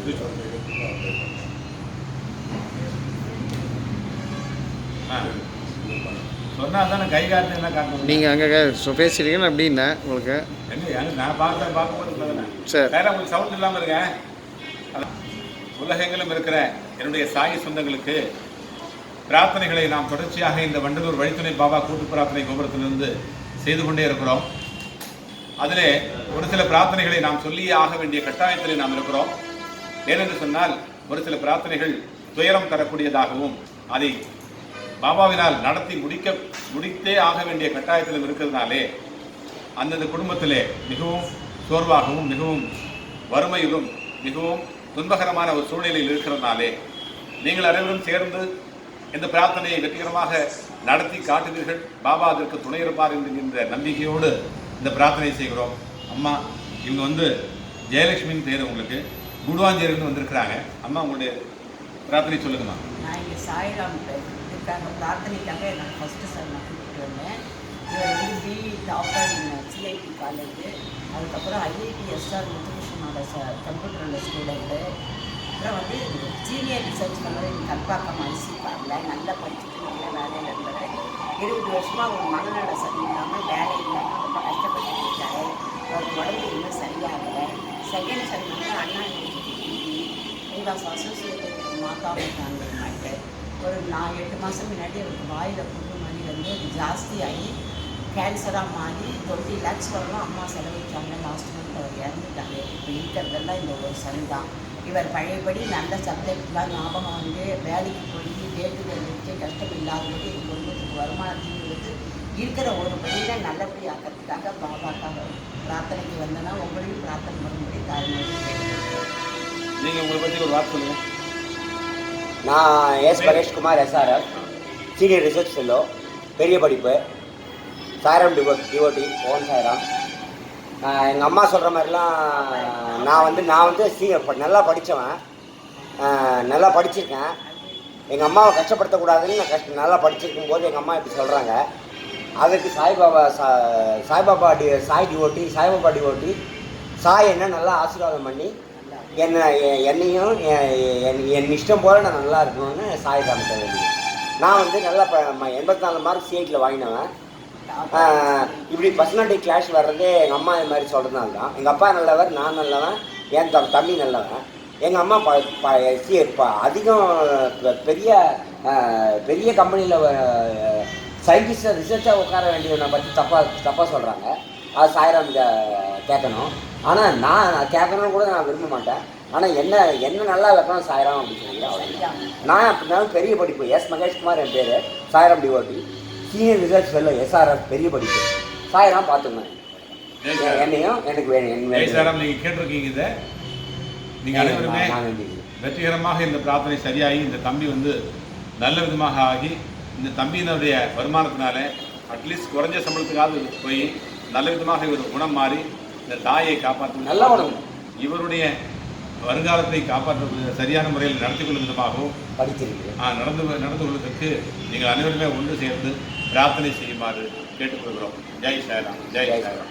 இது சொல்லு. ஆ. சொன்னா தானே கை காட்டு என்ன காட்டணும் நீங்கள் அங்கே பேசுகிறீங்கன்னு அப்படின்னா உங்களுக்கு என்ன நான் பார்த்தேன் பார்க்கும்போது சரி வேற உங்களுக்கு சவுண்ட் இல்லாம இருங்க அதான். உலகெங்கிலும் இருக்கிற என்னுடைய சாய் சொந்தங்களுக்கு பிரார்த்தனைகளை நாம் தொடர்ச்சியாக இந்த வண்டலூர் வழித்துணை பாபா கூட்டு பிரார்த்தனை கோபுரத்திலிருந்து செய்து கொண்டே இருக்கிறோம் அதிலே ஒரு சில பிரார்த்தனைகளை நாம் சொல்லியே ஆக வேண்டிய கட்டாயத்திலே நாம் இருக்கிறோம் ஏனென்று சொன்னால் ஒரு சில பிரார்த்தனைகள் துயரம் தரக்கூடியதாகவும் அதை பாபாவினால் நடத்தி முடிக்க முடித்தே ஆக வேண்டிய கட்டாயத்திலும் இருக்கிறதுனாலே அந்தந்த குடும்பத்திலே மிகவும் சோர்வாகவும் மிகவும் வறுமையிலும் மிகவும் துன்பகரமான ஒரு சூழ்நிலையில் இருக்கிறதுனாலே நீங்கள் அனைவரும் சேர்ந்து இந்த பிரார்த்தனையை வெற்றிகரமாக நடத்தி காட்டுவீர்கள். பாபா அதற்கு துணை இருப்பார் என்கின்ற நம்பிக்கையோடு இந்த பிரார்த்தனை செய்கிறோம். அம்மா இவங்க வந்து ஜெயலட்சுமின்னு பேர் உங்களுக்கு. குடுவாஞ்சேரின்னு வந்திருக்கிறாங்க. அம்மா உங்களுடைய பிரார்த்தனை சொல்லுங்கம்மா. நான் இங்கே சாய்ராம் இருக்காங்க. பிரார்த்தனைக்காக நான் ஃபஸ்ட்டு சார் நான் கூப்பிட்டு வந்தேன். இவர் வந்து பிஇ டாப்பர் சிஐடி காலேஜ் அதுக்கப்புறம் ஐஐடி எஸ்ஆர் முத்துகிருஷ்ணனோட ச கம்ப்யூட்டரில் ஸ்டூடெண்ட்டு அப்புறம் வந்து சீனியர் ரிசர்ச் பண்ணுறது எங்கள் கல்பாக்கம் ஐசி காரில் நல்லா படிச்சுட்டு நல்ல வேலையில் இருந்தவர். இருபது வருஷமாக ஒரு மனநல சரி இல்லாமல் வேலை இல்லாமல் ரொம்ப கஷ்டப்பட்டு இருக்காரு. அவருக்கு உடம்பு இன்னும் சரியாகலை. செகண்ட் சன் வந்து அண்ணா யூனிவர்சிட்டி எங்கள் அசோசியேட்டட் மாட்டு ஒரு நான் எட்டு மாதம் முன்னாடி அவருக்கு வாயில் புண்ணு மாதிரி வந்து அது ஜாஸ்தியாகி கேன்சராக மாறி டுவெண்ட்டி லேக்ஸ் வரலாம் அம்மா செலவழிச்சாங்க லாஸ்ட் மந்த் அவர் இறந்துட்டாங்க இப்போ இருக்கிறதெல்லாம் இந்த ஒரு சனி தான் இவர் பழையபடி நல்ல சப்ஜெக்ட்லாம் ஞாபகம் வந்து வேலைக்கு போய் டேட்டுகள் வச்சு கஷ்டம் இல்லாதபடி இந்த குடும்பத்துக்கு வருமானத்தையும் வந்து இருக்கிற ஒரு பணியில் நல்லபடி ஆக்கிறதுக்காக பாபாக்காக பிரார்த்தனைக்கு வந்தேன்னா உங்களையும் பிரார்த்தனை பண்ணும்படி கேட்டுக்கிறேன் நீங்கள் உங்களை பற்றி ஒரு வார்த்தை சொல்லுங்கள் நான் S Pareshkumar SRF senior research fellow பெரிய படிப்பு சாய்ராம் டிவோ டிவோட்டி ஓன் சாய்ராம். எங்கள் அம்மா சொல்கிற மாதிரிலாம் நான் வந்து நான் வந்து சீனியர் நல்லா படித்தவன் நல்லா படிச்சிருக்கேன். எங்கள் அம்மாவை கஷ்டப்படுத்தக்கூடாதுன்னு நான் கஷ்ட நல்லா படிச்சிருக்கும் போது எங்கள் அம்மா இப்படி சொல்கிறாங்க அதுக்கு சாய்பாபா சா சாய்பாபா டி சாய் டிவோட்டி சாய்பாபா டிவோட்டி சாய் என்ன நல்லா ஆசீர்வாதம் பண்ணி என்னை எ- என்னையும் எ- என் என் இஷ்டம் போல் நான் நல்லா இருக்கணும்னு சாய் காமிக்க வேண்டியது. நான் வந்து நல்லா எண்பத்தி நாலு மார்க் சிஐட்டியில் வாங்கினவன். இப்படி பர்சனாலிட்டி கிளாஷ் வர்றதே எங்கள் அம்மா இது மாதிரி சொல்கிறதுனால தான். எங்கள் அப்பா நல்லவர் நான் நல்லவன் என் த தம்பி நல்லவன். எங்கள் அம்மா ப ப சி அதிகம் பெ- பெரிய பெரிய கம்பெனியில் சயின்டிஸ்டாக ரிசர்ச்சாக உட்கார வேண்டியவனை பற்றி தப்பாக தப்பாக சொல்கிறாங்க அது சாய்ராம் கேட்கணும். ஆனால் நான் கேட்கணும்னு கூட நான் விரும்ப மாட்டேன். ஆனால் என்ன என்ன நல்லா வைக்கணும் சாய்ராம் அப்படின்னு சொல்லி அவ்வளோதான் நான் அப்படின்னாலும் பெரிய படிப்பு. எஸ். மகேஷ்குமார் என் பேர். Sairam devotee senior research fellow SRF பெரிய படிப்பு. சாய்ராம் பார்த்துக்கணும். என்னையும் எனக்கு வேணும் நீங்கள் கேட்டிருக்கீங்க இதை. நீங்கள் அனைவருமே. வெற்றிகரமாக இந்த பிரார்த்தனை சரியாகி இந்த தம்பி வந்து நல்ல விதமாக ஆகி இந்த தம்பியினுடைய வருமானத்தினால அட்லீஸ்ட் குறைஞ்ச சம்பளத்துக்காவது போய் நல்ல விதமாக இவர் குணம் மாறி இந்த தாயை காப்பாற்ற நல்ல குணம். இவருடைய வருங்காலத்தை காப்பாற்ற சரியான முறையில் நடத்தி கொள்ளும் விதமாகவும் நடந்து நடந்து கொள்வதற்கு நீங்கள் அனைவருமே ஒன்று சேர்ந்து பிரார்த்தனை செய்யுமாறு கேட்டுக்கொள்கிறோம். ஜெய் சாய்ராம் ஜெய் ஜெய் சாய்ராம்